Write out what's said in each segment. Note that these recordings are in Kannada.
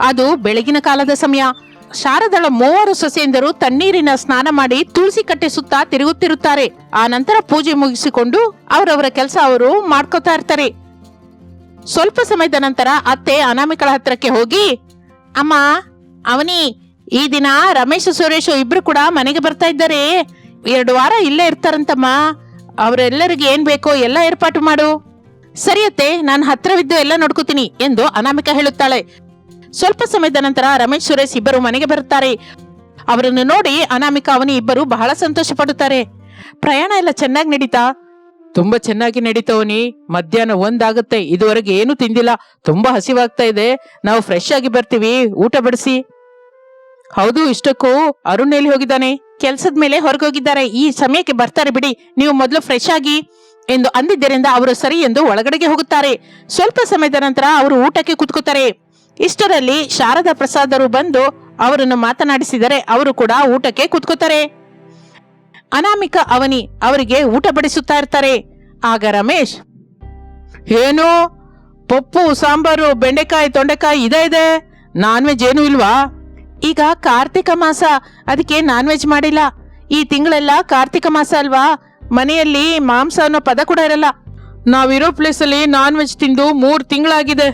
ಅದು ಬೆಳಗಿನ ಕಾಲದ ಸಮಯ. ಶಾರದಳ ಮೂವರು ಸೊಸೆಯಂದರು ತಣ್ಣೀರಿನ ಸ್ನಾನ ಮಾಡಿ ತುಳಸಿ ಕಟ್ಟೆ ಸುತ್ತ ತಿರುಗುತ್ತಿರುತ್ತಾರೆ. ಆ ನಂತರ ಪೂಜೆ ಮುಗಿಸಿಕೊಂಡು ಅವರವರ ಕೆಲಸ ಅವರು ಮಾಡ್ಕೋತಾ ಇರ್ತಾರೆ. ಸ್ವಲ್ಪ ಸಮಯದ ನಂತರ ಅತ್ತೆ ಅನಾಮಿಕಳ ಹತ್ರಕ್ಕೆ ಹೋಗಿ, ಅಮ್ಮ, ಅವನಿ, ಈ ದಿನ ರಮೇಶ್, ಸುರೇಶ್ ಇಬ್ರು ಕೂಡ ಮನೆಗೆ ಬರ್ತಾ ಇದ್ದಾರೆ. ಎರಡು ವಾರ ಇಲ್ಲೇ ಇರ್ತಾರಂತಮ್ಮ. ಅವರೆಲ್ಲರಿಗೆ ಏನ್ ಬೇಕೋ ಎಲ್ಲ ಏರ್ಪಾಟು ಮಾಡು. ಸರಿಯತ್ತೆ ನಾನು ಹತ್ರವಿದ್ದು ಎಲ್ಲ ನೋಡ್ಕೋತೀನಿ ಎಂದು ಅನಾಮಿಕ ಹೇಳುತ್ತಾಳೆ. ಸ್ವಲ್ಪ ಸಮಯದ ನಂತರ ರಮೇಶ್ ಸುರೇಶ್ ಇಬ್ಬರು ಮನೆಗೆ ಬರುತ್ತಾರೆ. ಅವರನ್ನು ನೋಡಿ ಅನಾಮಿಕಾ ಅವನಿ ಇಬ್ಬರು ಬಹಳ ಸಂತೋಷ ಪಡುತ್ತಾರೆ ಪ್ರಯಾಣ ಎಲ್ಲ ಚೆನ್ನಾಗಿ ನಡೀತಾ? ತುಂಬಾ ಚೆನ್ನಾಗಿ ನಡೀತವನಿ ಮಧ್ಯಾಹ್ನ ಒಂದಾಗುತ್ತೆ. ಇದುವರೆಗೆ ಏನು ತಿಂದಿಲ್ಲ. ತುಂಬಾ ಹಸಿವಾಗ್ತಾ ಇದೆ. ನಾವು ಫ್ರೆಶ್ ಆಗಿ ಬರ್ತೀವಿ. ಊಟ ಬಡಿಸಿ. ಹೌದು, ಇಷ್ಟಕ್ಕೂ ಅರುಣ್ ಎಲ್ಲಿ ಹೋಗಿದ್ದಾನೆ? ಕೆಲ್ಸದ ಮೇಲೆ ಹೊರಗೋಗಿದ್ದಾರೆ. ಈ ಸಮಯಕ್ಕೆ ಬರ್ತಾರೆ ಬಿಡಿ. ನೀವು ಮೊದಲು ಫ್ರೆಶ್ ಆಗಿ ಎಂದು ಅಂದಿದ್ದರಿಂದ ಅವರು ಸರಿ ಎಂದು ಒಳಗಡೆಗೆ ಹೋಗುತ್ತಾರೆ. ಸ್ವಲ್ಪ ಸಮಯದ ನಂತರ ಅವರು ಊಟಕ್ಕೆ ಕುತ್ಕೋತಾರೆ. ಇಷ್ಟರಲ್ಲಿ ಶಾರದಾ ಪ್ರಸಾದರು ಬಂದು ಅವರನ್ನು ಮಾತನಾಡಿಸಿದರೆ ಅವರು ಕೂಡ ಊಟಕ್ಕೆ ಕೂತ್ಕೋತಾರೆ. ಅನಾಮಿಕ ಅವನಿ ಅವರಿಗೆ ಊಟ ಬಡಿಸುತ್ತಾ ಇರ್ತಾರೆ. ಆಗ ರಮೇಶ್, ಏನು ಪಪ್ಪು, ಸಾಂಬಾರು, ಬೆಂಡೆಕಾಯಿ, ತೊಂಡೆಕಾಯಿ ಇದೆ ಇದೆ. ನಾನ್ ವೆಜ್ ಏನು ಇಲ್ವಾ? ಈಗ ಕಾರ್ತಿಕ ಮಾಸ, ಅದಕ್ಕೆ ನಾನ್ ವೆಜ್ ಮಾಡಿಲ್ಲ. ಈ ತಿಂಗಳೆಲ್ಲ ಕಾರ್ತಿಕ ಮಾಸ ಅಲ್ವಾ? ಮನೆಯಲ್ಲಿ ಮಾಂಸ ಅನ್ನೋ ಪದ ಕೂಡ ಇರಲ್ಲ. ನಾವಿರೋ ಪ್ಲೇಸಲ್ಲಿ ನಾನ್ ವೆಜ್ ತಿಂದು ಮೂರು ತಿಂಗಳಾಗಿದೆ.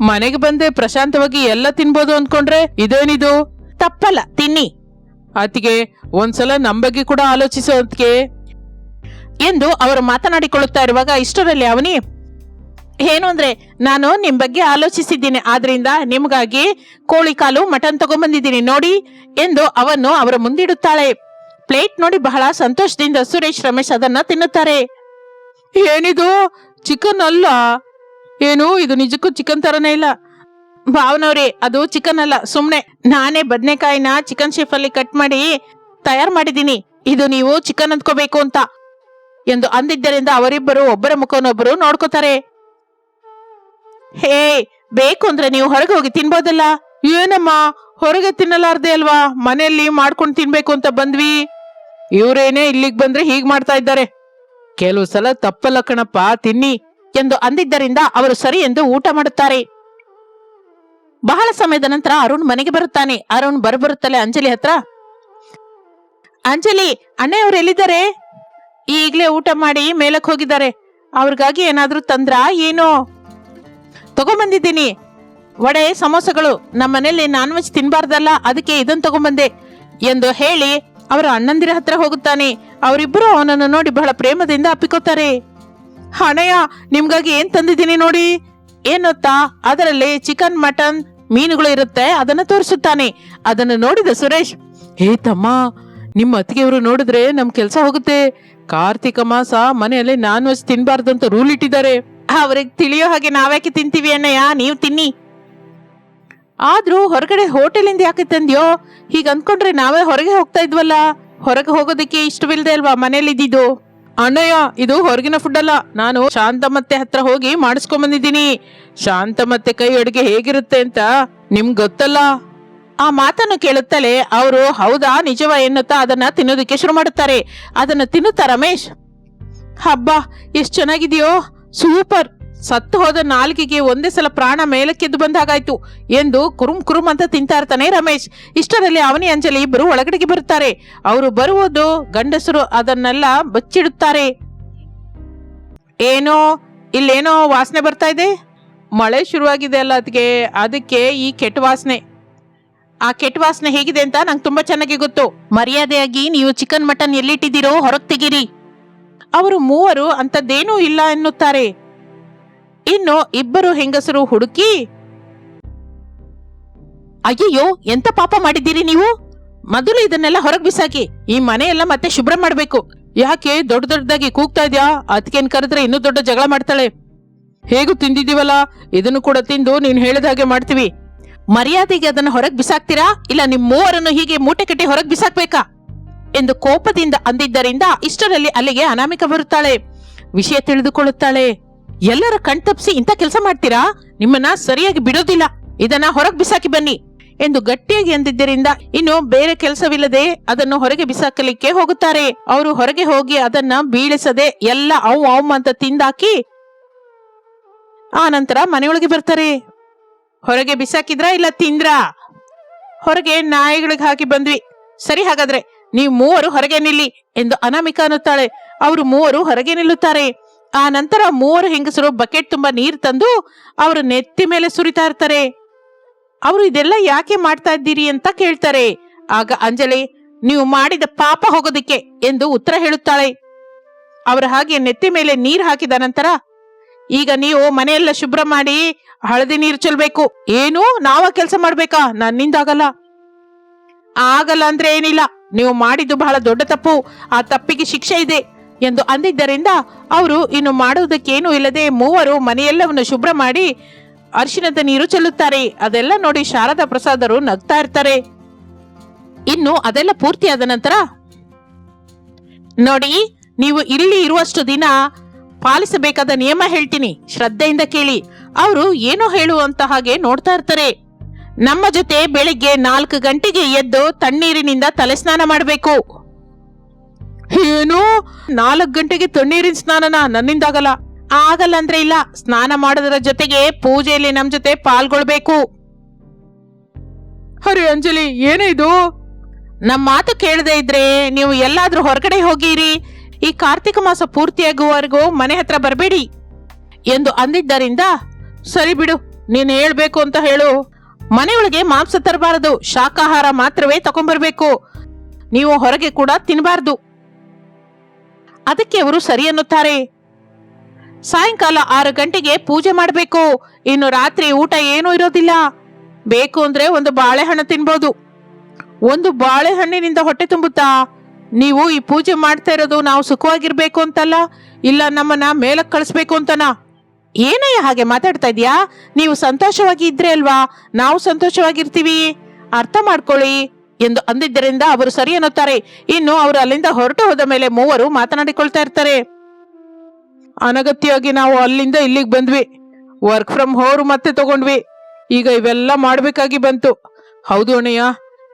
ಮನೆಗೆ ಬಂದೆ ಪ್ರಶಾಂತವಾಗಿ ಎಲ್ಲ ತಿನ್ಬೋದು ಅಂದ್ಕೊಂಡ್ರೆ ಇದೇನಿದು? ತಪ್ಪಲ್ಲ, ತಿನ್ನಿ. ಅತಿಗೆ ಒಂದ್ಸಲ ನಮ್ ಬಗ್ಗೆ ಕೂಡ ಆಲೋಚಿಸೋ ಅದ್ಕೆ ಎಂದು ಅವರು ಮಾತನಾಡಿಕೊಳ್ಳುತ್ತಾ ಇರುವಾಗ ಇಷ್ಟರಲ್ಲಿ ಅವನಿ, ಏನು ಅಂದ್ರೆ, ನಾನು ನಿಮ್ ಬಗ್ಗೆ ಆಲೋಚಿಸಿದ್ದೀನಿ, ಆದ್ರಿಂದ ನಿಮ್ಗಾಗಿ ಕೋಳಿ ಕಾಲು ಮಟನ್ ತಗೊಂಬಂದಿದ್ದೀನಿ, ನೋಡಿ, ಎಂದು ಅವನ್ನು ಅವರ ಮುಂದಿಡುತ್ತಾಳೆ. ಪ್ಲೇಟ್ ನೋಡಿ ಬಹಳ ಸಂತೋಷದಿಂದ ಸುರೇಶ್ ರಮೇಶ್ ಅದನ್ನ ತಿನ್ನುತ್ತಾರೆ. ಏನಿದು? ಚಿಕನ್ ಅಲ್ಲ? ಏನು, ಇದು ನಿಜಕ್ಕೂ ಚಿಕನ್ ತರನೇ ಇಲ್ಲ. ಭಾವನವ್ರಿ, ಅದು ಚಿಕನ್ ಅಲ್ಲ, ಸುಮ್ನೆ. ನಾನೇ ಬದನೆಕಾಯಿನ ಚಿಕನ್ ಶೇಫ್ ಅಲ್ಲಿ ಕಟ್ ಮಾಡಿ ತಯಾರು ಮಾಡಿದ್ದೀನಿ. ಇದು ನೀವು ಚಿಕನ್ ಅಂದ್ಕೋಬೇಕು ಅಂತ. ಎಂದು ಅಂದಿದ್ದರಿಂದ ಅವರಿಬ್ಬರು ಒಬ್ಬರ ಮುಖವನ್ನೊಬ್ಬರು ನೋಡ್ಕೋತಾರೆ. ಹೇ, ಬೇಕು ಅಂದ್ರೆ ನೀವು ಹೊರಗೆ ಹೋಗಿ ತಿನ್ಬೋದಲ್ಲ? ಏನಮ್ಮ, ಹೊರಗೆ ತಿನ್ನಲಾರ್ದೆ ಅಲ್ವಾ? ಮನೆಯಲ್ಲಿ ಮಾಡ್ಕೊಂಡು ತಿನ್ಬೇಕು ಅಂತ ಬಂದ್ವಿ. ಇವ್ರೇನೇ ಇಲ್ಲಿಗೆ ಬಂದ್ರೆ ಹೀಗ್ ಮಾಡ್ತಾ ಇದ್ದಾರೆ. ಕೆಲವು ಸಲ ತಪ್ಪಲ್ಲ ಕಣಪ್ಪ, ತಿನ್ನಿ. ಎಂದು ಅಂದಿದ್ದರಿಂದ ಅವರು ಸರಿ ಎಂದು ಊಟ ಮಾಡುತ್ತಾರೆ. ಬಹಳ ಸಮಯದ ನಂತರ ಅರುಣ್ ಮನೆಗೆ ಬರುತ್ತಾನೆ. ಅರುಣ್ ಬರಬರುತ್ತಲೇ ಅಂಜಲಿ ಹತ್ರ, ಅಂಜಲಿ ಅಣ್ಣಯ್ಯವ್ರು ಎಲ್ಲಿದ್ದಾರೆ? ಈಗಲೇ ಊಟ ಮಾಡಿ ಮೇಲಕ್ಕೆ ಹೋಗಿದ್ದಾರೆ. ಅವ್ರಿಗಾಗಿ ಏನಾದ್ರೂ ತಂದ್ರ, ಏನೋ? ತಗೊಂಬಂದಿದ್ದೀನಿ. ವಡೆ, ಸಮೋಸಗಳು. ನಮ್ಮ ಮನೆಯಲ್ಲಿ ನಾನ್ ವೆಜ್ ತಿನ್ಬಾರ್ದಲ್ಲ, ಅದಕ್ಕೆ ಇದನ್ನು ತಗೊಂಬಂದೆ ಎಂದು ಹೇಳಿ ಅವರ ಅಣ್ಣಂದಿರ ಹತ್ರ ಹೋಗುತ್ತಾನೆ. ಅವರಿಬ್ಬರು ಅವನನ್ನು ನೋಡಿ ಬಹಳ ಪ್ರೇಮದಿಂದ ಅಪ್ಪಿಕೋತಾರೆ ಹಣಯ್ಯ ನಿಮ್ಗಾಗಿ ಏನ್ ತಂದಿದ್ದೀನಿ ನೋಡಿ? ಏನೊತ್ತಾ ಅದರಲ್ಲಿ ಚಿಕನ್, ಮಟನ್, ಮೀನುಗಳು ಇರುತ್ತೆ, ಅದನ್ನ ತೋರಿಸುತ್ತಾನೆ. ಅದನ್ನು ನೋಡಿದ ಸುರೇಶ್, ಹೇ ತಮ್ಮ, ನಿಮ್ಮ ಅತ್ತಿಗೆಯವರು ನೋಡಿದ್ರೆ ನಮ್ ಕೆಲಸ ಹೋಗುತ್ತೆ. ಕಾರ್ತಿಕ ಮಾಸ ಮನೆಯಲ್ಲಿ ನಾನ್ ವೆಜ್ ತಿನ್ಬಾರ್ದು ಅಂತ ರೂಲ್ ಇಟ್ಟಿದ್ದಾರೆ. ಅವ್ರಿಗೆ ತಿಳಿಯೋ ಹಾಗೆ ನಾವ್ಯಾಕೆ ತಿಂತೀವಿ ಅಣ್ಣಯ್ಯ? ನೀವು ತಿನ್ನಿ. ಆದ್ರೂ ಹೊರಗಡೆ ಹೋಟೆಲಿಂದ ಯಾಕೆ ತಂದ್ಯೋ? ಹೀಗ ಅಂದ್ಕೊಂಡ್ರೆ ನಾವೇ ಹೊರಗೆ ಹೋಗ್ತಾ ಇದ್ವಲ್ಲ. ಹೊರಗೆ ಹೋಗೋದಕ್ಕೆ ಇಷ್ಟವಿಲ್ದೆ ಅಲ್ವಾ ಮನೇಲಿ ಇದ್ದಿದ್ದು ಅಣ್ಣಯ್ಯ, ಇದು ಹೊರಗಿನ ಫುಡ್ ಅಲ್ಲ. ನಾನು ಶಾಂತಮತ್ತೆ ಹತ್ರ ಹೋಗಿ ಮಾಡಿಸ್ಕೊಂಡ್ ಬಂದಿದ್ದೀನಿ ಶಾಂತಮತ್ತೆ ಕೈ ಅಡುಗೆ ಹೇಗಿರುತ್ತೆ ಅಂತ ನಿಮ್ಗೆ ಗೊತ್ತಲ್ಲ? ಆ ಮಾತನ್ನು ಕೇಳುತ್ತಲೇ ಅವರು, ಹೌದಾ, ನಿಜವ ಎನ್ನುತ್ತಾ ಅದನ್ನ ತಿನ್ನೋದಕ್ಕೆ ಶುರು ಮಾಡುತ್ತಾರೆ. ಅದನ್ನ ತಿನ್ನುತ್ತಾ ರಮೇಶ್? ಹಬ್ಬ, ಎಷ್ಟು ಚೆನ್ನಾಗಿದೆಯೋ, ಸೂಪರ್. ಸತ್ತು ಹೋದ ನಾಲ್ಕಿಗೆ ಒಂದೇ ಸಲ ಪ್ರಾಣ ಮೇಲಕ್ಕೆದ್ದು ಬಂದಾಗಾಯ್ತು ಎಂದು ಕುರುಂ ಕುರುಂ ಅಂತ ತಿಂತಾ ಇರ್ತಾನೆ ರಮೇಶ್. ಇಷ್ಟರಲ್ಲಿ ಅವನಿ ಅಂಜಲಿ ಇಬ್ಬರು ಒಳಗಡೆಗೆ ಬರುತ್ತಾರೆ. ಅವರು ಬರುವುದು ಗಂಡಸರು ಅದನ್ನೆಲ್ಲ ಬಚ್ಚಿಡುತ್ತಾರೆ. ಏನೋ, ಇಲ್ಲೇನೋ ವಾಸನೆ ಬರ್ತಾ ಇದೆ. ಮಳೆ ಶುರುವಾಗಿದೆ ಅಲ್ಲ ಅದಕ್ಕೆ ಅದಕ್ಕೆ ಈ ಕೆಟ್ಟ ವಾಸನೆ. ಆ ಕೆಟ್ಟ ವಾಸನೆ ಹೇಗಿದೆ ಅಂತ ನಂಗೆ ತುಂಬಾ ಚೆನ್ನಾಗಿ ಗೊತ್ತು. ಮರ್ಯಾದೆಯಾಗಿ ನೀವು ಚಿಕನ್ ಮಟನ್ ಎಲ್ಲಿಟ್ಟಿದ್ದೀರೋ ಹೊರಗೆ ತೆಗೀರಿ. ಅವರು ಮೂವರು ಅಂಥದ್ದೇನೂ ಇಲ್ಲ ಎನ್ನುತ್ತಾರೆ. ಇನ್ನು ಇಬ್ಬರು ಹೆಂಗಸರು ಹುಡುಕಿ? ಅಯ್ಯಯ್ಯೋ, ಎಂತ ಪಾಪ ಮಾಡಿದ್ದೀರಿ ನೀವು? ಮೊದಲು ಇದನ್ನೆಲ್ಲ ಹೊರಗ್ ಬಿಸಾಕಿ, ಈ ಮನೆಯೆಲ್ಲ ಮತ್ತೆ ಶುಭ್ರ ಮಾಡ್ಬೇಕು. ಯಾಕೆ ದೊಡ್ಡ ದೊಡ್ಡದಾಗಿ ಕೂಗ್ತಾ ಇದ್ಯಾ? ಅದಕ್ಕೇನ್ ಕರೆದ್ರೆ ಇನ್ನೂ ದೊಡ್ಡ ಜಗಳ ಮಾಡ್ತಾಳೆ. ಹೇಗೂ ತಿಂದಿದೀವಲ್ಲ ಇದನ್ನು ಕೂಡ ತಿಂದು ನೀನ್ ಹೇಳಿದ ಹಾಗೆ ಮಾಡ್ತೀವಿ. ಮರ್ಯಾದೆಗೆ ಅದನ್ನ ಹೊರಗ್ ಬಿಸಾಕ್ತೀರಾ? ಇಲ್ಲ ನಿಮ್ ಮೂವರನ್ನು ಹೀಗೆ ಮೂಟೆ ಕಟ್ಟಿ ಹೊರಗ್ ಬಿಸಾಕ್ಬೇಕಾ? ಎಂದು ಕೋಪದಿಂದ ಅಂದಿದ್ದರಿಂದ ಇಷ್ಟರಲ್ಲಿ ಅಲ್ಲಿಗೆ ಅನಾಮಿಕ ಬರುತ್ತಾಳೆ. ವಿಷಯ ತಿಳಿದುಕೊಳ್ಳುತ್ತಾಳೆ. ಎಲ್ಲರ ಕಣ್ತಪ್ಸಿ ಇಂಥ ಕೆಲಸ ಮಾಡ್ತೀರಾ? ನಿಮ್ಮನ್ನ ಸರಿಯಾಗಿ ಬಿಡೋದಿಲ್ಲ. ಇದನ್ನ ಹೊರಗೆ ಬಿಸಾಕಿ ಬನ್ನಿ ಎಂದು ಗಟ್ಟಿಯಾಗಿ ಅಂದಿದ್ದರಿಂದ ಇನ್ನು ಬೇರೆ ಕೆಲಸವಿಲ್ಲದೆ ಅದನ್ನು ಹೊರಗೆ ಬಿಸಾಕಲಿಕ್ಕೆ ಹೋಗುತ್ತಾರೆ. ಅವರು ಹೊರಗೆ ಹೋಗಿ ಅದನ್ನ ಬೀಳಿಸದೆ ಎಲ್ಲ ಅವು ಅವ್ ಅಂತ ತಿಂದಾಕಿ ಆ ನಂತರ ಮನೆಯೊಳಗೆ ಬರ್ತಾರೆ. ಹೊರಗೆ ಬಿಸಾಕಿದ್ರಾ ಇಲ್ಲ ತಿಂದ್ರಾ? ಹೊರಗೆ ನಾಯಿಗಳಿಗೆ ಹಾಕಿ ಬಂದ್ವಿ. ಸರಿ ಹಾಗಾದ್ರೆ, ನೀವು ಮೂವರು ಹೊರಗೆ ನಿಲ್ಲಿ ಎಂದು ಅನಾಮಿಕ ಅನ್ನುತ್ತಾಳೆ. ಅವರು ಮೂವರು ಹೊರಗೆ ನಿಲ್ಲುತ್ತಾರೆ. ಆ ನಂತರ ಮೂವರು ಹೆಂಗಸರು ಬಕೆಟ್ ತುಂಬಾ ನೀರು ತಂದು ಅವರ ನೆತ್ತಿ ಮೇಲೆ ಸುರಿತಾ ಇರ್ತಾರೆ. ಅವರು ಇದೆಲ್ಲ ಯಾಕೆ ಮಾಡ್ತಾ ಇದ್ದೀರಿ ಅಂತ ಕೇಳ್ತಾರೆ. ಆಗ ಅಂಜಲಿ, ನೀವು ಮಾಡಿದ ಪಾಪ ಹೋಗೋದಿಕ್ಕೆ ಎಂದು ಉತ್ತರ ಹೇಳುತ್ತಾಳೆ. ಅವರ ಹಾಗೆ ನೆತ್ತಿ ಮೇಲೆ ನೀರು ಹಾಕಿದ ನಂತರ, ಈಗ ನೀವು ಮನೆಯೆಲ್ಲ ಶುಭ್ರ ಮಾಡಿ ಹಳದಿ ನೀರು ಚೆಲ್ಬೇಕು. ಏನು ನಾವ ಕೆಲಸ ಮಾಡ್ಬೇಕಾ? ನನ್ನಿಂದಾಗಲ್ಲ ಆಗಲ್ಲ ಅಂದ್ರೆ ಏನಿಲ್ಲ. ನೀವು ಮಾಡಿದ್ದು ಬಹಳ ದೊಡ್ಡ ತಪ್ಪು. ಆ ತಪ್ಪಿಗೆ ಶಿಕ್ಷೆ ಇದೆ. ಎಂದು ಅಂದಿದ್ದರಿಂದ ಅವರು, ಇನ್ನು ಮಾಡುವುದಕ್ಕೇನೂ ಇಲ್ಲದೆ ಮೂವರು ಮನೆಯೆಲ್ಲವನ್ನು ಶುಭ್ರ ಮಾಡಿ ಅರಿಶಿಣದ ನೀರು ಚೆಲ್ಲುತ್ತಾರೆ. ಅದೆಲ್ಲ ನೋಡಿ ಶಾರದಾ ಪ್ರಸಾದರು ನಗ್ತಾ ಇರ್ತಾರೆ. ಇನ್ನು ಅದೆಲ್ಲ ಪೂರ್ತಿಯಾದ ನಂತರ, ನೋಡಿ, ನೀವು ಇಲ್ಲಿ ಇರುವಷ್ಟು ದಿನ ಪಾಲಿಸಬೇಕಾದ ನಿಯಮ ಹೇಳ್ತೀನಿ. ಶ್ರದ್ಧೆಯಿಂದ ಕೇಳಿ. ಅವರು ಏನೋ ಹೇಳುವಂತ ಹಾಗೆ ನೋಡ್ತಾ ಇರ್ತಾರೆ. ನಮ್ಮ ಜೊತೆ ಬೆಳಿಗ್ಗೆ ನಾಲ್ಕು ಗಂಟೆಗೆ ಎದ್ದು ತಣ್ಣೀರಿನಿಂದ ತಲೆ ಸ್ನಾನ ಮಾಡಬೇಕು. ಏನು? ನಾಲ್ಕು ಗಂಟೆಗೆ ತಣ್ಣೀರಿನ ಸ್ನಾನನ? ನನ್ನಿಂದಾಗಲ್ಲ. ಆಗಲ್ಲ ಅಂದ್ರೆ ಇಲ್ಲ. ಸ್ನಾನ ಮಾಡೋದರ ಜೊತೆಗೆ ಪೂಜೆಯಲ್ಲಿ ನಮ್ ಜೊತೆ ಪಾಲ್ಗೊಳ್ಬೇಕು. ಹರಿ ಅಂಜಲಿ, ಏನೇ ಇದು? ನಮ್ಮ ಮಾತು ಕೇಳದೆ ಇದ್ರೆ ನೀವು ಎಲ್ಲಾದ್ರೂ ಹೊರಗಡೆ ಹೋಗಿರಿ. ಈ ಕಾರ್ತಿಕ ಮಾಸ ಪೂರ್ತಿಯಾಗುವವರೆಗೂ ಮನೆ ಹತ್ರ ಬರಬೇಡಿ. ಎಂದು ಅಂದಿದ್ದರಿಂದ, ಸರಿ ಬಿಡು, ನೀನು ಹೇಳ್ಬೇಕು ಅಂತ ಹೇಳು. ಮನೆಯೊಳಗೆ ಮಾಂಸ ತರಬಾರದು. ಶಾಖಾಹಾರ ಮಾತ್ರವೇ ತಗೊಂಡ್ಬರ್ಬೇಕು. ನೀವು ಹೊರಗೆ ಕೂಡ ತಿನ್ನಬಾರದು ಅದಕ್ಕೆ ಅವರು ಸರಿ ಅನ್ನುತ್ತಾರೆ. ಸಾಯಂಕಾಲ ಆರು ಗಂಟೆಗೆ ಪೂಜೆ ಮಾಡಬೇಕು. ಇನ್ನು ರಾತ್ರಿ ಊಟ ಏನೂ ಇರೋದಿಲ್ಲ. ಬೇಕು ಅಂದ್ರೆ ಒಂದು ಬಾಳೆಹಣ್ಣು ತಿನ್ಬೋದು. ಒಂದು ಬಾಳೆಹಣ್ಣಿನಿಂದ ಹೊಟ್ಟೆ ತುಂಬುತ್ತಾ? ನೀವು ಈ ಪೂಜೆ ಮಾಡ್ತಾ ಇರೋದು ನಾವು ಸುಖವಾಗಿರ್ಬೇಕು ಅಂತಲ್ಲ? ಇಲ್ಲ ನಮ್ಮನ್ನ ಮೇಲಕ್ ಕಳಿಸ್ಬೇಕು ಅಂತನಾ? ಏನಯ್ಯ ಹಾಗೆ ಮಾತಾಡ್ತಾ ಇದೀಯಾ? ನೀವು ಸಂತೋಷವಾಗಿ ಇದ್ರೆ ಅಲ್ವಾ? ನಾವು ಸಂತೋಷವಾಗಿರ್ತೀವಿ. ಅರ್ಥ ಮಾಡ್ಕೊಳ್ಳಿ. ಎಂದು ಅಂದಿದ್ದರಿಂದ ಅವರು ಸರಿ ಎನ್ನುತ್ತಾರೆ. ಇನ್ನು ಅವರು ಅಲ್ಲಿಂದ ಹೊರಟು ಹೋದ ಮೇಲೆ ಮೂವರು ಮಾತನಾಡಿಕೊಳ್ತಾ ಇರ್ತಾರೆ. ಅನಗತ್ಯವಾಗಿ ನಾವು ಅಲ್ಲಿಂದ ಇಲ್ಲಿಗೆ ಬಂದ್ವಿ. ವರ್ಕ್ ಫ್ರಮ್ ಹೋಮ್ ಮತ್ತೆ ತಗೊಂಡ್ವಿ. ಈಗ ಇವೆಲ್ಲ ಮಾಡಬೇಕಾಗಿ ಬಂತು. ಹೌದು ಅಣ್ಣಯ್ಯ,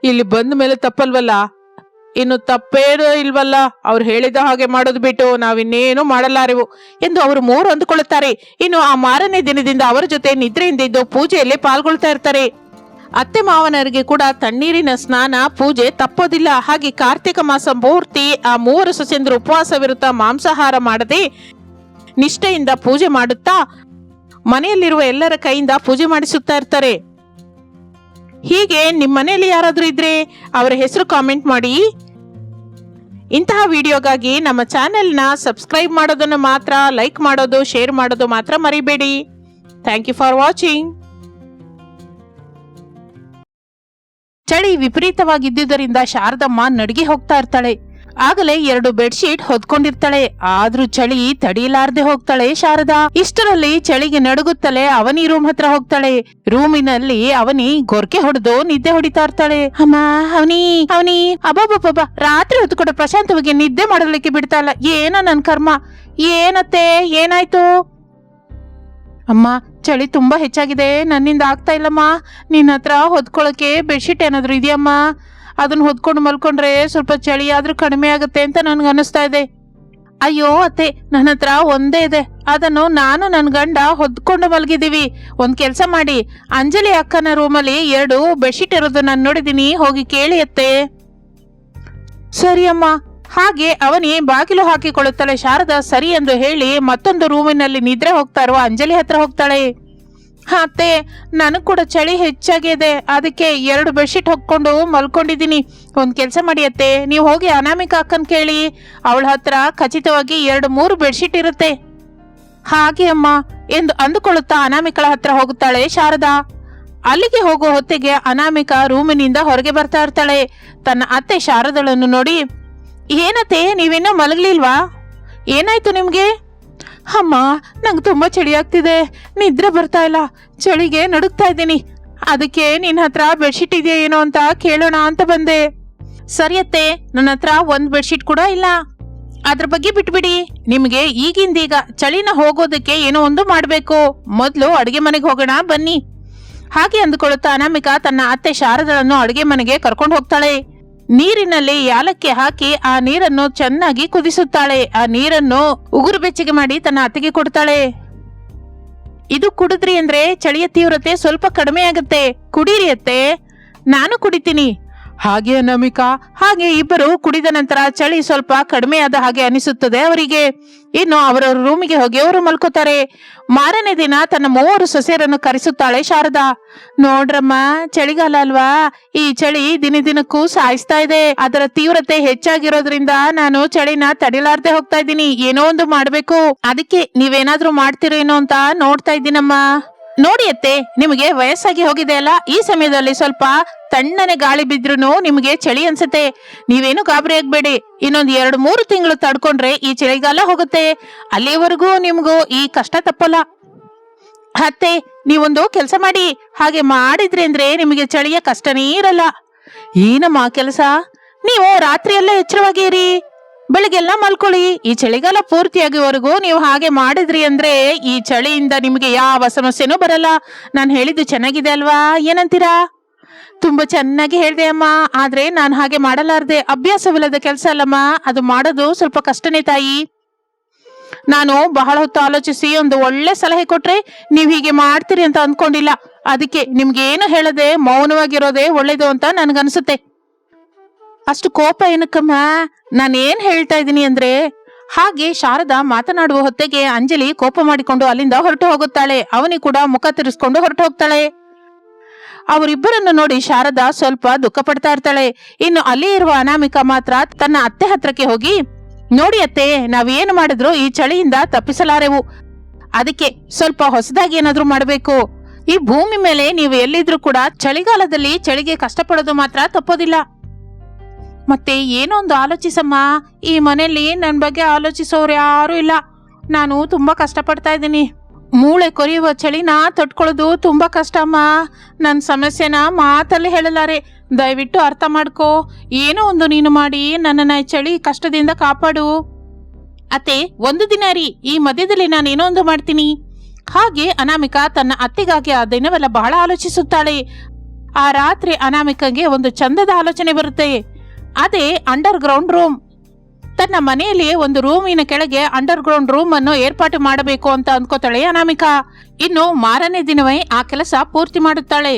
ಇಲ್ಲಿ ಬಂದ ಮೇಲೆ ತಪ್ಪಲ್ವಲ್ಲ? ಇನ್ನು ತಪ್ಪೇನೂ ಇಲ್ವಲ್ಲ? ಅವ್ರು ಹೇಳಿದ ಹಾಗೆ ಮಾಡೋದು ಬಿಟ್ಟು ನಾವಿನ್ನೇನು ಮಾಡಲಾರೆವು ಎಂದು ಅವರು ಮೂರು ಅಂದುಕೊಳ್ಳುತ್ತಾರೆ. ಇನ್ನು ಆ ಮಾರನೇ ದಿನದಿಂದ ಅವರ ಜೊತೆ ನಿದ್ರೆಯಿಂದ ಇದ್ದು ಪೂಜೆಯಲ್ಲಿ ಪಾಲ್ಗೊಳ್ತಾ ಇರ್ತಾರೆ. ಅತ್ತೆ ಮಾವನರಿಗೆ ಕೂಡ ತಣ್ಣೀರಿನ ಸ್ನಾನ, ಪೂಜೆ ತಪ್ಪೋದಿಲ್ಲ. ಹಾಗೆ ಕಾರ್ತಿಕ ಮಾಸ ಪೂರ್ತಿ ಆ ಮೂವರು ಉಪವಾಸ ಉಪವಾಸವಿರುತ್ತಾ ಮಾಂಸಾಹಾರ ಮಾಡದೆ ನಿಷ್ಠೆಯಿಂದ ಪೂಜೆ ಮಾಡುತ್ತಾ ಮನೆಯಲ್ಲಿರುವ ಎಲ್ಲರ ಕೈಯಿಂದ ಪೂಜೆ ಮಾಡಿಸುತ್ತಾ ಇರ್ತಾರೆ. ಹೀಗೆ ನಿಮ್ಮ ಮನೆಯಲ್ಲಿ ಯಾರಾದರೂ ಇದ್ರೆ ಅವರ ಹೆಸರು ಕಾಮೆಂಟ್ ಮಾಡಿ. ಇಂತಹ ವಿಡಿಯೋಗಾಗಿ ನಮ್ಮ ಚಾನೆಲ್ನ ಸಬ್ಸ್ಕ್ರೈಬ್ ಮಾಡೋದನ್ನು ಮಾತ್ರ ಲೈಕ್ ಮಾಡೋದು ಶೇರ್ ಮಾಡೋದು ಮಾತ್ರ ಮರಿಬೇಡಿ. ಥ್ಯಾಂಕ್ ಯು ಫಾರ್ ವಾಚಿಂಗ್ ಚಳಿ ವಿಪರೀತವಾಗಿದ್ದುದರಿಂದ ಶಾರದಮ್ಮ ನಡಿಗೆ ಹೋಗ್ತಾ ಇರ್ತಾಳೆ. ಆಗಲೇ ಎರಡು ಬೆಡ್ಶೀಟ್ ಹೊದ್ಕೊಂಡಿರ್ತಾಳೆ. ಆದ್ರೂ ಚಳಿ ತಡಿಲಾರ್ದೆ ಹೋಗ್ತಾಳೆ ಶಾರದಾ. ಇಷ್ಟರಲ್ಲಿ ಚಳಿಗೆ ನಡುಗುತ್ತಲೇ ಅವನಿ ರೂಮ್ ಹತ್ರ ಹೋಗ್ತಾಳೆ. ರೂಮಿನಲ್ಲಿ ಅವನಿ ಗೊರ್ಕೆ ಹೊಡೆದು ನಿದ್ದೆ ಹೊಡಿತಾ ಇರ್ತಾಳೆ. ಅಮ್ಮ, ಅವನಿ ಅವನಿ ಅಬ್ಬಬ್ಬಬ್ಬ ರಾತ್ರಿ ಹೊತ್ತು ಕೂಡ ಪ್ರಶಾಂತವಾಗಿ ನಿದ್ದೆ ಮಾಡಲಿಕ್ಕೆ ಬಿಡ್ತಾ ಇಲ್ಲ. ಏನೋ ನನ್ ಕರ್ಮ. ಏನತ್ತೆ, ಏನಾಯ್ತು? ಅಮ್ಮ, ಚಳಿ ತುಂಬಾ ಹೆಚ್ಚಾಗಿದೆ. ನನ್ನಿಂದ ಆಗ್ತಾ ಇಲ್ಲಮ್ಮ. ನಿನ್ನ ಹತ್ರ ಹೊದ್ಕೊಳ್ಳೋಕ್ಕೆ ಬೆಡ್ಶೀಟ್ ಏನಾದರೂ ಇದೆಯಮ್ಮ? ಅದನ್ನ ಹೊದ್ಕೊಂಡು ಮಲ್ಕೊಂಡ್ರೆ ಸ್ವಲ್ಪ ಚಳಿ ಆದರೂ ಕಡಿಮೆ ಆಗುತ್ತೆ ಅಂತ ನನಗೆ ಅನಿಸ್ತಾ ಇದೆ. ಅಯ್ಯೋ ಅತ್ತೆ, ನನ್ನ ಹತ್ರ ಒಂದೇ ಇದೆ. ಅದನ್ನು ನಾನು ನನ್ನ ಗಂಡ ಹೊದ್ಕೊಂಡು ಮಲಗಿದೀವಿ ಒಂದ್ ಕೆಲಸ ಮಾಡಿ. ಅಂಜಲಿ ಅಕ್ಕನ ರೂಮಲ್ಲಿ ಎರಡು ಬೆಡ್ಶೀಟ್ ಇರೋದು ನಾನು ನೋಡಿದೀನಿ ಹೋಗಿ ಕೇಳಿ ಅತ್ತೆ. ಸರಿ ಅಮ್ಮ. ಹಾಗೆ ಅವನೇ ಬಾಗಿಲು ಹಾಕಿಕೊಳ್ಳುತ್ತಾಳೆ. ಶಾರದಾ, ಸರಿ ಎಂದು ಹೇಳಿ ಮತ್ತೊಂದು ರೂಮಿನಲ್ಲಿ ನಿದ್ರೆ ಹೋಗ್ತಾ ಇರುವ ಅಂಜಲಿ ಹತ್ರ ಹೋಗ್ತಾಳೆ. ಅತ್ತೆ, ನನಗೆ ಕೂಡ ಚಳಿ ಹೆಚ್ಚಾಗಿದೆ. ಅದಕ್ಕೆ ಎರಡು ಬೆಡ್ಶೀಟ್ ಹೊಕ್ಕೊಂಡು ಮಲ್ಕೊಂಡಿದ್ದೀನಿ. ಒಂದು ಕೆಲಸ ಮಾಡಿ ಅತ್ತೆ. ನೀವು ಹೋಗಿ ಅನಾಮಿಕಾ ಅಕ್ಕನ್ ಕೇಳಿ. ಅವಳ ಹತ್ರ ಖಚಿತವಾಗಿ ಎರಡು, ಮೂರು ಬೆಡ್ಶೀಟ್ ಇರುತ್ತೆ. ಹಾಗೆ ಅಮ್ಮ ಎಂದು ಅಂದುಕೊಳ್ಳುತ್ತಾ ಅನಾಮಿಕಳ ಹತ್ರ ಹೋಗುತ್ತಾಳೆ ಶಾರದಾ. ಅಲ್ಲಿಗೆ ಹೋಗುವ ಹೊತ್ತಿಗೆ ಅನಾಮಿಕಾ ರೂಮಿನಿಂದ ಹೊರಗೆ ಬರ್ತಾ ಇರ್ತಾಳೆ. ತನ್ನ ಅತ್ತೆ ಶಾರದಳನ್ನು ನೋಡಿ ಏನತ್ತೆ, ನೀವಿನ್ನೂ ಮಲಗಲಿಲ್ವಾ? ಏನಾಯ್ತು ನಿಮಗೆ? ಅಮ್ಮ, ನಂಗೆ ತುಂಬ ಚಳಿ ಆಗ್ತಿದೆ. ನಿದ್ರೆ ಬರ್ತಾ ಇಲ್ಲ. ಚಳಿಗೆ ನಡುಕ್ತಾ ಇದ್ದೀನಿ. ಅದಕ್ಕೆ ನಿನ್ನ ಹತ್ರ ಬೆಡ್ಶೀಟ್ ಇದೆಯಾ ಏನೋ ಅಂತ ಕೇಳೋಣ ಅಂತ ಬಂದೆ. ಸರಿಯತ್ತೆ ನನ್ನ ಹತ್ರ ಒಂದು ಬೆಡ್ಶೀಟ್ ಕೂಡ ಇಲ್ಲ. ಅದ್ರ ಬಗ್ಗೆ ಬಿಟ್ಬಿಡಿ. ನಿಮಗೆ ಈಗಿಂದೀಗ ಚಳಿನ ಹೋಗೋದಕ್ಕೆ ಏನೋ ಒಂದು ಮಾಡಬೇಕು. ಮೊದಲು ಅಡಿಗೆ ಮನೆಗೆ ಹೋಗೋಣ, ಬನ್ನಿ. ಹಾಗೆ ಅಂದುಕೊಳ್ಳುತ್ತಾ ಅನಾಮಿಕಾ ತನ್ನ ಅತ್ತೆ ಶಾರದಳನ್ನು ಅಡುಗೆ ಮನೆಗೆ ಕರ್ಕೊಂಡು ಹೋಗ್ತಾಳೆ. ನೀರಿನಲ್ಲಿ ಯಾಲಕ್ಕಿ ಹಾಕಿ ಆ ನೀರನ್ನು ಚೆನ್ನಾಗಿ ಕುದಿಸುತ್ತಾಳೆ. ಆ ನೀರನ್ನು ಉಗುರು ಬೆಚ್ಚಗೆ ಮಾಡಿ ತನ್ನ ಅತ್ತಿಗೆ ಕೊಡ್ತಾಳೆ. ಇದು ಕುಡಿದ್ರಿ ಅಂದ್ರೆ ಚಳಿಯ ತೀವ್ರತೆ ಸ್ವಲ್ಪ ಕಡಿಮೆ ಆಗುತ್ತೆ. ಕುಡೀರಿ ಅತ್ತೆ. ನಾನು ಕುಡಿತೀನಿ. ಹಾಗೆ ಅನಾಮಿಕಾ ಹಾಗೆ ಇಬ್ಬರು ಕುಡಿದ ನಂತರ ಚಳಿ ಸ್ವಲ್ಪ ಕಡಿಮೆ ಆದ ಹಾಗೆ ಅನಿಸುತ್ತದೆ. ಅವರಿಗೆ ಇನ್ನು ಅವರ ರೂಮಿಗೆ ಹೋಗಿ ಅವರು ಮಲ್ಕೋತಾರೆ. ಮಾರನೇ ದಿನ ತನ್ನ ಮೂವರು ಸೊಸೆಯರನ್ನು ಕರೆಸುತ್ತಾಳೆ ಶಾರದಾ. ನೋಡ್ರಮ್ಮ, ಚಳಿಗಾಲ ಅಲ್ವಾ? ಈ ಚಳಿ ದಿನ ದಿನಕ್ಕೂ ಸಾಯಿಸ್ತಾ ಇದೆ. ಅದರ ತೀವ್ರತೆ ಹೆಚ್ಚಾಗಿರೋದ್ರಿಂದ ನಾನು ಚಳಿನ ತಡಿಲಾರ್ದೆ ಹೋಗ್ತಾ ಇದ್ದೀನಿ. ಏನೋ ಒಂದು ಮಾಡ್ಬೇಕು. ಅದಕ್ಕೆ ನೀವೇನಾದ್ರೂ ಮಾಡ್ತೀರೇನೋ ಅಂತ ನೋಡ್ತಾ ಇದ್ದೀನಮ್ಮ. ನೋಡಿ ಅತ್ತೆ ನಿಮಗೆ ವಯಸ್ಸಾಗಿ ಹೋಗಿದೆ ಅಲ್ಲ? ಈ ಸಮಯದಲ್ಲಿ ಸ್ವಲ್ಪ ತಣ್ಣನೆ ಗಾಳಿ ಬಿದ್ರೂ ನಿಮಗೆ ಚಳಿ ಅನ್ಸುತ್ತೆ. ನೀವೇನು ಗಾಬರಿ ಆಗ್ಬೇಡಿ. ಇನ್ನೊಂದ್ ಎರಡು ಮೂರು ತಿಂಗಳು ತಡ್ಕೊಂಡ್ರೆ ಈ ಚಳಿಗಾಲ ಹೋಗುತ್ತೆ. ಅಲ್ಲಿವರೆಗೂ ನಿಮ್ಗೂ ಈ ಕಷ್ಟ ತಪ್ಪಲ್ಲ. ಅತ್ತೆ, ನೀವೊಂದು ಕೆಲಸ ಮಾಡಿ. ಹಾಗೆ ಮಾಡಿದ್ರೆ ಅಂದ್ರೆ ನಿಮಗೆ ಚಳಿಯ ಕಷ್ಟನೇ ಇರಲ್ಲ. ಏನಮ್ಮ ಕೆಲಸ, ನೀವು ರಾತ್ರಿಯೆಲ್ಲ ಎಚ್ಚರವಾಗಿರಿ ಬೆಳಿಗ್ಗೆಲ್ಲ ಮಲ್ಕೊಳ್ಳಿ. ಈ ಚಳಿಗಾಲ ಪೂರ್ತಿಯಾಗಿವರೆಗೂ ನೀವು ಹಾಗೆ ಮಾಡಿದ್ರಿ ಅಂದ್ರೆ ಈ ಚಳಿಯಿಂದ ನಿಮಗೆ ಯಾವ ಸಮಸ್ಯೆನೂ ಬರಲ್ಲ. ನಾನು ಹೇಳಿದ್ದು ಚೆನ್ನಾಗಿದೆ ಅಲ್ವಾ? ಏನಂತೀರಾ? ತುಂಬಾ ಚೆನ್ನಾಗಿ ಹೇಳಿದೆ ಅಮ್ಮ. ಆದ್ರೆ ನಾನು ಹಾಗೆ ಮಾಡಲಾರ್ದೆ ಅಭ್ಯಾಸವಿಲ್ಲದ ಕೆಲಸ ಅಲ್ಲಮ್ಮ. ಅದು ಮಾಡೋದು ಸ್ವಲ್ಪ ಕಷ್ಟನೇ ತಾಯಿ. ನಾನು ಬಹಳ ಹೊತ್ತು ಆಲೋಚಿಸಿ ಒಂದು ಒಳ್ಳೆ ಸಲಹೆ ಕೊಟ್ರೆ ನೀವು ಹೀಗೆ ಮಾಡ್ತೀರಿ ಅಂತ ಅಂದ್ಕೊಂಡಿಲ್ಲ. ಅದಕ್ಕೆ ನಿಮ್ಗೆ ಏನು ಹೇಳದೆ ಮೌನವಾಗಿರೋದೇ ಒಳ್ಳೇದು ಅಂತ ನನ್ಗನ್ಸುತ್ತೆ. ಅಷ್ಟು ಕೋಪ ಏನಕ್ಕಮ್ಮ? ನಾನು ಏನ್ ಹೇಳ್ತಾ ಇದ್ದೀನಿ ಅಂದ್ರೆ, ಹಾಗೆ ಶಾರದಾ ಮಾತನಾಡುವ ಹೊತ್ತಿಗೆ ಅಂಜಲಿ ಕೋಪ ಮಾಡಿಕೊಂಡು ಅಲ್ಲಿಂದ ಹೊರಟು ಹೋಗುತ್ತಾಳೆ. ಅವನಿ ಕೂಡ ಮುಖ ತಿರ್ಸ್ಕೊಂಡು ಹೊರಟು ಹೋಗ್ತಾಳೆ. ಅವರಿಬ್ಬರನ್ನು ನೋಡಿ ಶಾರದಾ ಸ್ವಲ್ಪ ದುಃಖ ಪಡ್ತಾ ಇರ್ತಾಳೆ. ಇನ್ನು ಅಲ್ಲಿ ಇರುವ ಅನಾಮಿಕ ಮಾತ್ರ ತನ್ನ ಅತ್ತೆ ಹತ್ರಕ್ಕೆ ಹೋಗಿ, ನೋಡಿ ಅತ್ತೆ ನಾವೇನು ಮಾಡಿದ್ರು ಈ ಚಳಿಯಿಂದ ತಪ್ಪಿಸಲಾರೆವು. ಅದಕ್ಕೆ ಸ್ವಲ್ಪ ಹೊಸದಾಗಿ ಏನಾದ್ರೂ ಮಾಡಬೇಕು. ಈ ಭೂಮಿ ಮೇಲೆ ನೀವು ಎಲ್ಲಿದ್ರು ಕೂಡ ಚಳಿಗಾಲದಲ್ಲಿ ಚಳಿಗೆ ಕಷ್ಟಪಡೋದು ಮಾತ್ರ ತಪ್ಪೋದಿಲ್ಲ. ಮತ್ತೆ ಏನೊಂದು ಆಲೋಚಿಸಮ್ಮ? ಈ ಮನೆಯಲ್ಲಿ ನನ್ನ ಬಗ್ಗೆ ಆಲೋಚಿಸೋರು ಯಾರೂ ಇಲ್ಲ. ನಾನು ತುಂಬ ಕಷ್ಟಪಡ್ತಾ ಇದ್ದೀನಿ. ಮೂಳೆ ಕೊರಿಯುವ ಚಳಿನ ತಡ್ಕೊಳ್ಳೋದು ತುಂಬ ಕಷ್ಟಮ್ಮ ನನ್ನ ಸಮಸ್ಯೆನ ಮಾತಲ್ಲಿ ಹೇಳಲಾರೆ. ದಯವಿಟ್ಟು ಅರ್ಥ ಮಾಡ್ಕೋ. ಏನೋ ಒಂದು ನೀನು ಮಾಡಿ ನನ್ನನ್ನು ಚಳಿ ಕಷ್ಟದಿಂದ ಕಾಪಾಡು. ಅತ್ತೆ, ಒಂದು ದಿನ ರೀ. ಈ ಮಧ್ಯದಲ್ಲಿ ನಾನು ಏನೋ ಒಂದು ಮಾಡ್ತೀನಿ? ಹಾಗೆ ಅನಾಮಿಕಾ ತನ್ನ ಅತ್ತೆಗಾಗಿ ಆ ದಿನವೆಲ್ಲ ಬಹಳ ಆಲೋಚಿಸುತ್ತಾಳೆ. ಆ ರಾತ್ರಿ ಅನಾಮಿಕಗೆ ಒಂದು ಚಂದದ ಆಲೋಚನೆ ಬರುತ್ತೆ. ಅದೇ ಅಂಡರ್ ಗ್ರೌಂಡ್ ರೂಮ್ ತನ್ನ ಮನೆಯಲ್ಲಿ ಒಂದು ರೂಮಿನ ಕೆಳಗೆ ಅಂಡರ್ ಗ್ರೌಂಡ್ ರೂಮ್ ಅನ್ನು ಏರ್ಪಾಟು ಮಾಡಬೇಕು ಅಂತ ಅನ್ಕೋತಾಳೆ ಅನಾಮಿಕಾ. ಇನ್ನು ಮಾರನೇ ದಿನವೇ ಆ ಕೆಲಸ ಪೂರ್ತಿ ಮಾಡುತ್ತಾಳೆ.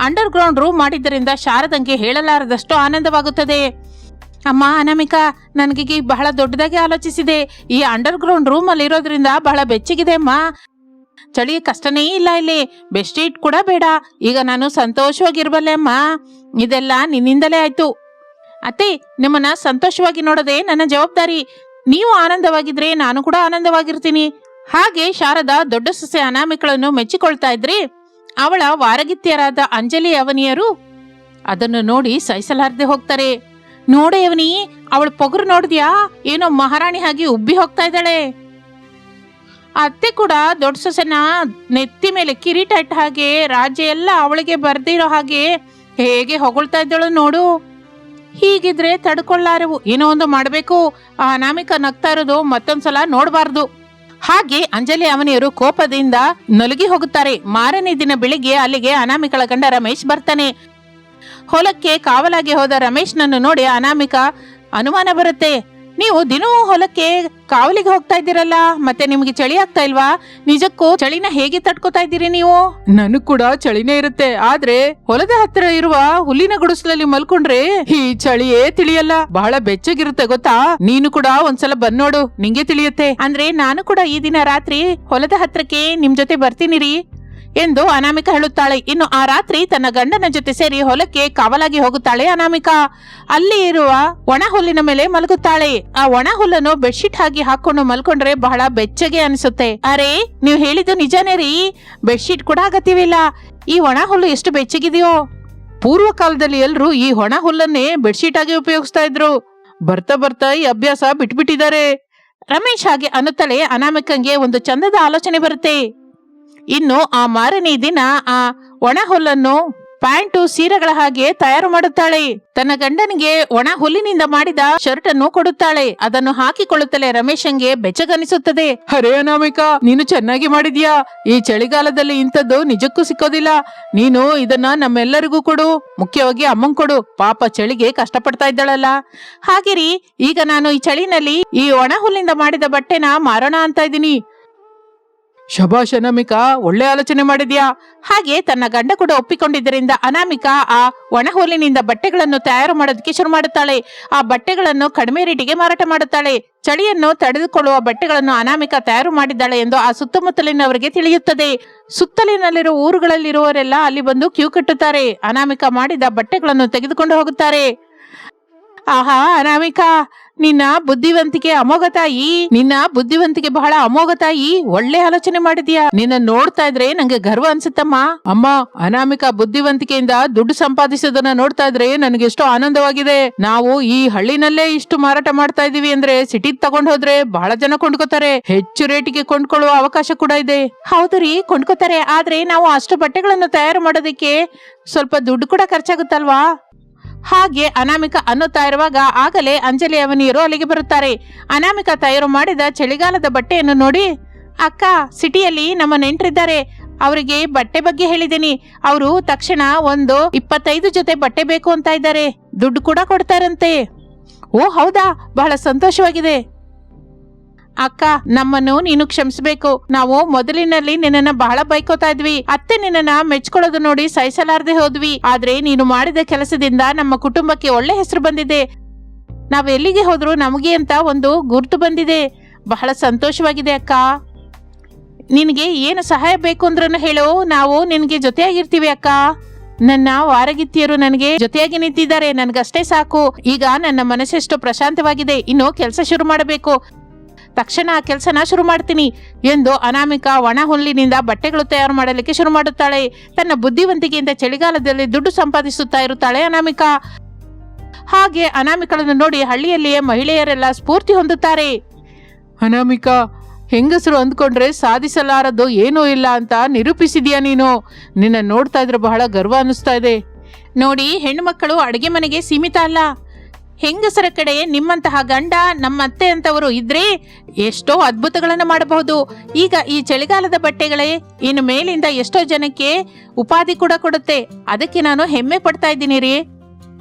ಅಂಡರ್ ಗ್ರೌಂಡ್ ರೂಮ್ ಮಾಡಿದ್ದರಿಂದ ಶಾರದಂಗೆ ಹೇಳಲಾರದಷ್ಟು ಆನಂದವಾಗುತ್ತದೆ. ಅಮ್ಮ ಅನಾಮಿಕಾ ನನಗೀಗ ಬಹಳ ದೊಡ್ಡದಾಗಿ ಆಲೋಚಿಸಿದೆ. ಈ ಅಂಡರ್ ಗ್ರೌಂಡ್ ರೂಮ್ ಅಲ್ಲಿ ಇರೋದ್ರಿಂದ ಬಹಳ ಬೆಚ್ಚಗಿದೆ ಅಮ್ಮ. ಚಳಿ ಕಷ್ಟನೇ ಇಲ್ಲ ಇಲ್ಲಿ. ಬೆಡ್ಶೀಟ್ ಕೂಡ ಬೇಡ. ಈಗ ನಾನು ಸಂತೋಷವಾಗಿರ್ಬಲ್ಲೆ ಅಮ್ಮ. ಇದೆಲ್ಲ ನಿನ್ನಿಂದಲೇ ಆಯ್ತು. ಅತ್ತೆ, ನಿಮ್ಮನ್ನ ಸಂತೋಷವಾಗಿ ನೋಡದೆ ನನ್ನ ಜವಾಬ್ದಾರಿ. ನೀವು ಆನಂದವಾಗಿದ್ರೆ ನಾನು ಕೂಡ ಆನಂದವಾಗಿರ್ತೀನಿ. ಹಾಗೆ ಶಾರದಾ ದೊಡ್ಡ ಸೊಸೆ ಅನಾಮಿಕಳನ್ನು ಮೆಚ್ಚಿಕೊಳ್ತಾ ಇದ್ರಿ ಅವಳ ವಾರಗಿತ್ಯರಾದ ಅಂಜಲಿ ಅವನಿಯರು ಅದನ್ನು ನೋಡಿ ಸಹಿಸಲಾರದೆ ಹೋಗ್ತಾರೆ. ನೋಡೆ ಅವನಿ, ಅವಳ ಪೊಗರು ನೋಡಿದ್ಯಾ? ಏನೋ ಮಹಾರಾಣಿ ಹಾಗೆ ಉಬ್ಬಿ ಹೋಗ್ತಾ ಇದ್ದಾಳೆ. ಅತ್ತೆ ಕೂಡ ದೊಡ್ಡ ಸೊಸೆನ ನೆತ್ತಿ ಮೇಲೆ ಕಿರೀಟ ಇಟ್ಟ ಹಾಗೆ ರಾಜ್ಯ ಎಲ್ಲ ಅವಳಿಗೆ ಬರ್ದಿರೋ ಹಾಗೆ ಹೇಗೆ ಹೊಗಳ್ತಾ ಇದ್ದಾಳು ನೋಡು. ಹೀಗಿದ್ರೆ ತಡ್ಕೊಳ್ಳಾರವು. ಏನೋ ಒಂದು ಮಾಡಬೇಕು. ಆ ಅನಾಮಿಕ ನಗ್ತಾ ಇರೋದು ಮತ್ತೊಂದ್ಸಲ ನೋಡಬಾರ್ದು. ಹಾಗೆ ಅಂಜಲಿ ಅವನಿಯರು ಕೋಪದಿಂದ ನಲುಗಿ ಹೋಗುತ್ತಾರೆ. ಮಾರನೇ ದಿನ ಬೆಳಿಗ್ಗೆ ಅಲ್ಲಿಗೆ ಅನಾಮಿಕಳ ಗಂಡ ರಮೇಶ್ ಬರ್ತಾನೆ. ಹೊಲಕ್ಕೆ ಕಾವಲಾಗಿ ಹೋದ ರಮೇಶ್ನನ್ನು ನೋಡಿ ಅನಾಮಿಕ, ಅನುಮಾನ ಬರುತ್ತೆ. ನೀವು ದಿನವೂ ಹೊಲಕ್ಕೆ ಕಾವಲಿಗೆ ಹೋಗ್ತಾ ಇದ್ದೀರಲ್ಲ ಮತ್ತೆ ನಿಮ್ಗೆ ಚಳಿ ಆಗ್ತಾ ಇಲ್ವಾ? ನಿಜಕ್ಕೂ ಚಳಿನ ಹೇಗೆ ತಡ್ಕೋತಾ ಇದ್ದೀರಿ ನೀವು? ನನಗ್ ಕೂಡ ಚಳಿನೇ ಇರುತ್ತೆ ಆದ್ರೆ ಹೊಲದ ಹತ್ತಿರ ಇರುವ ಹುಲ್ಲಿನ ಗುಡಿಸಲಲ್ಲಿ ಮಲ್ಕೊಂಡ್ರೆ ಈ ಚಳಿಯೇ ತಿಳಿಯಲ್ಲ. ಬಹಳ ಬೆಚ್ಚಗಿರುತ್ತೆ ಗೊತ್ತಾ? ನೀನು ಕೂಡ ಒಂದ್ಸಲ ಬಂದ್ ನೋಡು ನಿಂಗೆ ತಿಳಿಯುತ್ತೆ. ಅಂದ್ರೆ ನಾನು ಕೂಡ ಈ ದಿನ ರಾತ್ರಿ ಹೊಲದ ಹತ್ರಕ್ಕೆ ನಿಮ್ ಜೊತೆ ಬರ್ತೀನಿ ರೀ. ಎಂದು ಅನಾಮಿಕಾ ಹೇಳುತ್ತಾಳೆ. ಇನ್ನು ಆ ರಾತ್ರಿ ತನ್ನ ಗಂಡನ ಜೊತೆ ಸೇರಿ ಹೊಲಕ್ಕೆ ಕಾವಲಾಗಿ ಹೋಗುತ್ತಾಳೆ ಅನಾಮಿಕ. ಅಲ್ಲಿ ಇರುವ ಒಣ ಹುಲ್ಲಿನ ಮೇಲೆ ಮಲಗುತ್ತಾಳೆ. ಆ ಒಣ ಹುಲ್ಲನ್ನು ಬೆಡ್ಶೀಟ್ ಹಾಕಿ ಹಾಕೊಂಡು ಮಲ್ಕೊಂಡ್ರೆ ಬಹಳ ಬೆಚ್ಚಗೆ ಅನಿಸುತ್ತೆ. ಅರೆ, ನೀವು ಹೇಳಿದ್ದು ನಿಜಾನೇ ರೀ. ಬೆಡ್ಶೀಟ್ ಕೂಡ ಅಗತ್ಯವಿಲ್ಲ. ಈ ಒಣ ಹುಲ್ಲು ಎಷ್ಟು ಬೆಚ್ಚಗಿದೆಯೋ. ಪೂರ್ವ ಕಾಲದಲ್ಲಿ ಎಲ್ರು ಈ ಒಣ ಹುಲ್ಲನ್ನೇ ಬೆಡ್ಶೀಟ್ ಆಗಿ ಉಪಯೋಗಿಸ್ತಾ ಇದ್ರು. ಬರ್ತಾ ಬರ್ತಾ ಈ ಅಭ್ಯಾಸ ಬಿಟ್ಬಿಟ್ಟಿದ್ದಾರೆ. ರಮೇಶ್ ಹಾಗೆ ಅನ್ನುತ್ತಲೇ ಅನಾಮಿಕಂಗೆ ಒಂದು ಚಂದದ ಆಲೋಚನೆ ಬರುತ್ತೆ. ಇನ್ನು ಆ ಮಾರನೇ ದಿನ ಆ ಒಣ ಹುಲ್ಲನ್ನು ಪ್ಯಾಂಟು ಸೀರೆಗಳ ಹಾಗೆ ತಯಾರು ಮಾಡುತ್ತಾಳೆ. ತನ್ನ ಗಂಡನಿಗೆ ಒಣ ಹುಲ್ಲಿನಿಂದ ಮಾಡಿದ ಶರ್ಟ್ ಅನ್ನು ಕೊಡುತ್ತಾಳೆ. ಅದನ್ನು ಹಾಕಿಕೊಳ್ಳುತ್ತಲೇ ರಮೇಶಂಗೆ ಬೆಚ್ಚಗನಿಸುತ್ತದೆ. ಹರೇ ಅನಾಮಿಕಾ, ನೀನು ಚೆನ್ನಾಗಿ ಮಾಡಿದ್ಯಾ? ಈ ಚಳಿಗಾಲದಲ್ಲಿ ಇಂಥದ್ದು ನಿಜಕ್ಕೂ ಸಿಕ್ಕೋದಿಲ್ಲ. ನೀನು ಇದನ್ನ ನಮ್ಮೆಲ್ಲರಿಗೂ ಕೊಡು. ಮುಖ್ಯವಾಗಿ ಅಮ್ಮಂಗ್ ಕೊಡು. ಪಾಪ ಚಳಿಗೆ ಕಷ್ಟಪಡ್ತಾ ಇದ್ದಾಳಲ್ಲ. ಹಾಗಿರಿ, ಈಗ ನಾನು ಈ ಚಳಿನಲ್ಲಿ ಈ ಒಣ ಮಾಡಿದ ಬಟ್ಟೆನ ಮಾರೋಣ ಅಂತ ಇದ್ದೀನಿ. ಶಬಾಷ್ ಅನಾಮಿಕಾ ಒಳ್ಳೆ ಆಲೋಚನೆ ಮಾಡಿದ್ಯಾ? ಹಾಗೆ ತನ್ನ ಗಂಡ ಕೂಡ ಒಪ್ಪಿಕೊಂಡಿದ್ದರಿಂದ ಅನಾಮಿಕಾ ಆ ಒಣಹುಲಿನಿಂದ ಬಟ್ಟೆಗಳನ್ನು ತಯಾರು ಮಾಡೋದಕ್ಕೆ ಶುರು ಮಾಡುತ್ತಾಳೆ. ಆ ಬಟ್ಟೆಗಳನ್ನು ಕಡಿಮೆ ರೇಟಿಗೆ ಮಾರಾಟ ಮಾಡುತ್ತಾಳೆ. ಚಳಿಯನ್ನು ತಡೆದುಕೊಳ್ಳುವ ಬಟ್ಟೆಗಳನ್ನು ಅನಾಮಿಕಾ ತಯಾರು ಮಾಡಿದ್ದಾಳೆ ಎಂದು ಆ ಸುತ್ತಮುತ್ತಲಿನವರಿಗೆ ತಿಳಿಯುತ್ತದೆ. ಸುತ್ತಲಿನಲ್ಲಿರುವ ಊರುಗಳಲ್ಲಿರುವವರೆಲ್ಲ ಅಲ್ಲಿ ಬಂದು ಕ್ಯೂ ಕಟ್ಟುತ್ತಾರೆ. ಅನಾಮಿಕಾ ಮಾಡಿದ ಬಟ್ಟೆಗಳನ್ನು ತೆಗೆದುಕೊಂಡು ಹೋಗುತ್ತಾರೆ. ಆಹಾ, ಅನಾಮಿಕಾ, ನಿನ್ನ ಬುದ್ಧಿವಂತಿಕೆ ಅಮೋಘ ತಾಯಿ, ನಿನ್ನ ಬುದ್ಧಿವಂತಿಕೆ ಬಹಳ ಅಮೋಘ ತಾಯಿ, ಒಳ್ಳೆ ಆಲೋಚನೆ ಮಾಡಿದ್ಯಾ? ನಿನ್ನ ನೋಡ್ತಾ ಇದ್ರೆ ನಂಗೆ ಗರ್ವ ಅನ್ಸುತ್ತಮ್ಮ. ಅಮ್ಮ, ಅನಾಮಿಕಾ ಬುದ್ಧಿವಂತಿಕೆಯಿಂದ ದುಡ್ಡು ಸಂಪಾದಿಸೋದನ್ನ ನೋಡ್ತಾ ಇದ್ರೆ ನನಗೆ ಆನಂದವಾಗಿದೆ. ನಾವು ಈ ಹಳ್ಳಿನಲ್ಲೇ ಇಷ್ಟು ಮಾರಾಟ ಮಾಡ್ತಾ ಇದೀವಿ ಅಂದ್ರೆ ಸಿಟಿ ತಗೊಂಡ್ ಹೋದ್ರೆ ಬಹಳ ಜನ ಕೊಂಡ್ಕೋತಾರೆ. ಹೆಚ್ಚು ರೇಟಿಗೆ ಕೊಂಡ್ಕೊಳ್ಳುವ ಅವಕಾಶ ಕೂಡ ಇದೆ. ಹೌದು ರೀ, ಕೊಂಡ್ಕೋತಾರೆ. ಆದ್ರೆ ನಾವು ಅಷ್ಟು ಬಟ್ಟೆಗಳನ್ನು ತಯಾರು ಮಾಡೋದಕ್ಕೆ ಸ್ವಲ್ಪ ದುಡ್ಡು ಕೂಡ ಖರ್ಚಾಗುತ್ತಲ್ವಾ? ಹಾಗೆ ಅನಾಮಿಕ ಅನ್ನುತ್ತಾ ಇರುವಾಗ ಆಗಲೇ ಅಂಜಲಿ ಅವನಿಯರು ಅಲ್ಲಿಗೆ ಬರುತ್ತಾರೆ. ಅನಾಮಿಕ ತಯಾರು ಮಾಡಿದ ಚಳಿಗಾಲದ ಬಟ್ಟೆಯನ್ನು ನೋಡಿ, ಅಕ್ಕ, ಸಿಟಿಯಲ್ಲಿ ನಮ್ಮ ನೆಂಟರಿದ್ದಾರೆ. ಅವರಿಗೆ ಬಟ್ಟೆ ಬಗ್ಗೆ ಹೇಳಿದ್ದೀನಿ. ಅವರು ತಕ್ಷಣ ಒಂದು ಇಪ್ಪತ್ತೈದು ಜೊತೆ ಬಟ್ಟೆ ಬೇಕು ಅಂತ ಇದ್ದಾರೆ. ದುಡ್ಡು ಕೂಡ ಕೊಡ್ತಾರಂತೆ. ಓ, ಹೌದಾ? ಬಹಳ ಸಂತೋಷವಾಗಿದೆ. ಅಕ್ಕ, ನಮ್ಮನ್ನು ನೀನು ಕ್ಷಮಿಸಬೇಕು. ನಾವು ಮೊದಲಿನಲ್ಲಿ ನಿನ್ನನ್ನ ಬಹಳ ಬೈಕೋತಾ ಇದ್ವಿ. ಅತ್ತೆ ನಿನ್ನನ್ನ ಮೆಚ್ಕೊಳ್ಳೋದು ನೋಡಿ ಸಹಿಸಲಾರದೆ ಹೋದ್ವಿ. ಆದ್ರೆ ನೀನು ಮಾಡಿದ ಕೆಲಸದಿಂದ ನಮ್ಮ ಕುಟುಂಬಕ್ಕೆ ಒಳ್ಳೆ ಹೆಸರು ಬಂದಿದೆ. ನಾವ್ ಎಲ್ಲಿಗೆ ಹೋದ್ರು ನಮಗೆ ಅಂತ ಒಂದು ಗುರುತು ಬಂದಿದೆ. ಬಹಳ ಸಂತೋಷವಾಗಿದೆ ಅಕ್ಕ. ನಿನಗೆ ಏನು ಸಹಾಯ ಬೇಕು ಅಂದ್ರೂ ಹೇಳು. ನಾವು ನಿನಗೆ ಜೊತೆಯಾಗಿರ್ತೀವಿ ಅಕ್ಕ. ನನ್ನ ವಾರಗಿತ್ತಿಯರು ನನಗೆ ಜೊತೆಯಾಗಿ ನಿಂತಿದ್ದಾರೆ. ನನ್ಗಷ್ಟೇ ಸಾಕು. ಈಗ ನನ್ನ ಮನಸ್ಸೆಷ್ಟು ಪ್ರಶಾಂತವಾಗಿದೆ. ಇನ್ನು ಕೆಲಸ ಶುರು ಮಾಡಬೇಕು. ತಕ್ಷಣ ಆ ಕೆಲಸನ ಶುರು ಮಾಡ್ತೀನಿ ಎಂದು ಅನಾಮಿಕಾ ಒಣ ಹುಲ್ಲಿನಿಂದ ಬಟ್ಟೆಗಳು ತಯಾರು ಮಾಡಲಿಕ್ಕೆ ಶುರು ಮಾಡುತ್ತಾಳೆ. ತನ್ನ ಬುದ್ಧಿವಂತಿಕೆಯಿಂದ ಚಳಿಗಾಲದಲ್ಲಿ ದುಡ್ಡು ಸಂಪಾದಿಸುತ್ತಾ ಇರುತ್ತಾಳೆ ಅನಾಮಿಕಾ. ಹಾಗೆ ಅನಾಮಿಕಳನ್ನು ನೋಡಿ ಹಳ್ಳಿಯಲ್ಲಿಯೇ ಮಹಿಳೆಯರೆಲ್ಲ ಸ್ಫೂರ್ತಿ ಹೊಂದುತ್ತಾರೆ. ಅನಾಮಿಕಾ, ಹೆಂಗಸರು ಅಂದ್ಕೊಂಡ್ರೆ ಸಾಧಿಸಲಾರದು ಏನೂ ಇಲ್ಲ ಅಂತ ನಿರೂಪಿಸಿದ್ಯಾ ನೀನು? ನಿನ್ನ ನೋಡ್ತಾ ಇದ್ರೆ ಬಹಳ ಗರ್ವ ಅನ್ನಿಸ್ತಾ ಇದೆ. ನೋಡಿ, ಹೆಣ್ಣುಮಕ್ಕಳು ಅಡುಗೆ ಮನೆಗೆ ಸೀಮಿತ ಅಲ್ಲ. ಹೆಂಗಸರ ಕಡೆ ನಿಮ್ಮಂತಹ ಗಂಡ, ನಮ್ಮ ಅತ್ತೆ ಅಂತವರು ಇದ್ರೆ ಎಷ್ಟೋ ಅದ್ಭುತಗಳನ್ನು ಮಾಡಬಹುದು. ಈಗ ಈ ಚಳಿಗಾಲದ ಬಟ್ಟೆಗಳೇ ಇನ್ನು ಮೇಲಿಂದ ಎಷ್ಟೋ ಜನಕ್ಕೆ ಉಪಾಧಿ ಕೂಡ ಕೊಡುತ್ತೆ. ಅದಕ್ಕೆ ನಾನು ಹೆಮ್ಮೆ ಪಡ್ತಾ ಇದ್ದೀನಿ ರೀ.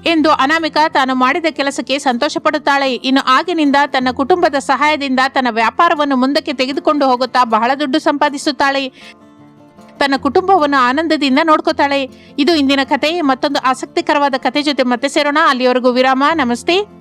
ಎಂದು ಅನಾಮಿಕಾ ತಾನು ಮಾಡಿದ ಕೆಲಸಕ್ಕೆ ಸಂತೋಷ ಪಡುತ್ತಾಳೆ. ಇನ್ನು ಆಗಿನಿಂದ ತನ್ನ ಕುಟುಂಬದ ಸಹಾಯದಿಂದ ತನ್ನ ವ್ಯಾಪಾರವನ್ನು ಮುಂದಕ್ಕೆ ತೆಗೆದುಕೊಂಡು ಹೋಗುತ್ತಾ ಬಹಳ ದುಡ್ಡು ಸಂಪಾದಿಸುತ್ತಾಳೆ. ತನ್ನ ಕುಟುಂಬವನ್ನು ಆನಂದದಿಂದ ನೋಡ್ಕೋತಾಳೆ. ಇದು ಇಂದಿನ ಕತೆ ಮತ್ತೊಂದು ಆಸಕ್ತಿಕರವಾದ ಕತೆ ಜೊತೆ ಮತ್ತೆ ಸೇರೋಣ. ಅಲ್ಲಿವರೆಗೂ ವಿರಾಮ, ನಮಸ್ತೆ.